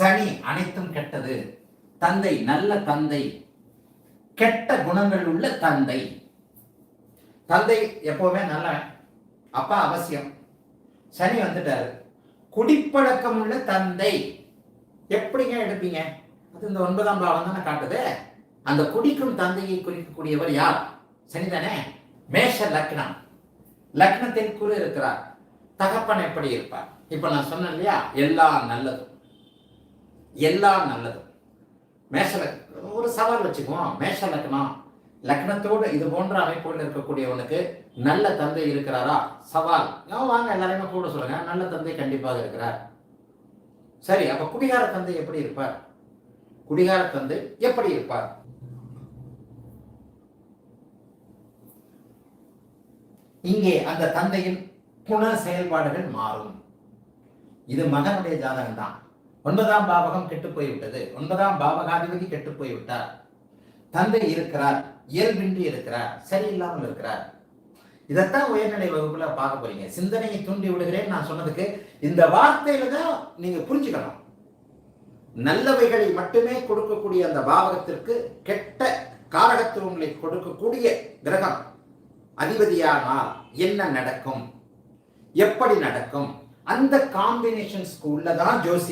சனி அனைத்தும் கெட்டது. தந்தை நல்ல தந்தை. கெட்ட குணங்கள் உள்ள தந்தை. தந்தை எப்பவுமே நல்ல அப்பா அவசியம். சனி வந்துட்டாரு. குடிப்பழக்கம் உள்ள தந்தை. எப்படிங்க எடுப்பீங்க? அது இந்த ஒன்பதாம் பாவம் தானே காட்டுது. அந்த குடிக்கும் தந்தையை குறிக்கக்கூடியவர் யார்? சனிதானே மேஷ லக்னம். லக்னத்தின் குரு இருக்கிறார். தகப்பன் எப்படி இருப்பார்? இப்ப நான் சொன்னேன் இல்லையா? எல்லாம் நல்லதும். எல்லாம் நல்லது. மேஷ ஒரு சவால் வச்சுக்குவோம். மேஷ லக்னம். லக்னத்தோடு இது போன்ற அமைப்போடு இருக்கக்கூடியவனுக்கு நல்ல தந்தை இருக்கிறாரா? சவால். வாங்க எல்லாரையுமே கூட சொல்லுங்க. நல்ல தந்தை கண்டிப்பாக இருக்கிறார். சரி அப்ப குடிகார தந்தை எப்படி இருப்பார்? குடிகார தந்தை எப்படி இருப்பார்? இங்கே அந்த தந்தையின் குண செயல்பாடுகள் மாறும். இது மகனுடைய ஜாதகம் தான் ஒன்பதாம் பாவகம் கெட்டு போய்விட்டது ஒன்பதாம் பாவகாதிபதி கெட்டு போய்விட்டார் தந்தை இருக்கிறார் இயல்பின்றி இருக்கிறார் சரியில்லாமல் இருக்கிறார். இதைத்தான் உயர்நிலை வகுப்புல பார்க்க போறீங்க. சிந்தனையை தூண்டி விடுகிறேன் நான் சொன்னதுக்கு இந்த வார்த்தையில தான் நீங்க புரிஞ்சுக்கணும். நல்லவைகளை மட்டுமே கொடுக்கக்கூடிய அந்த பாவகத்திற்கு கெட்ட காரகத்துவங்களை கொடுக்கக்கூடிய கிரகம் அதிபதியானால் என்ன நடக்கும்? எப்படி நடக்கும்? அந்த காம்பினேஷன்ஸ்க்கு உள்ளதான் ஜோசி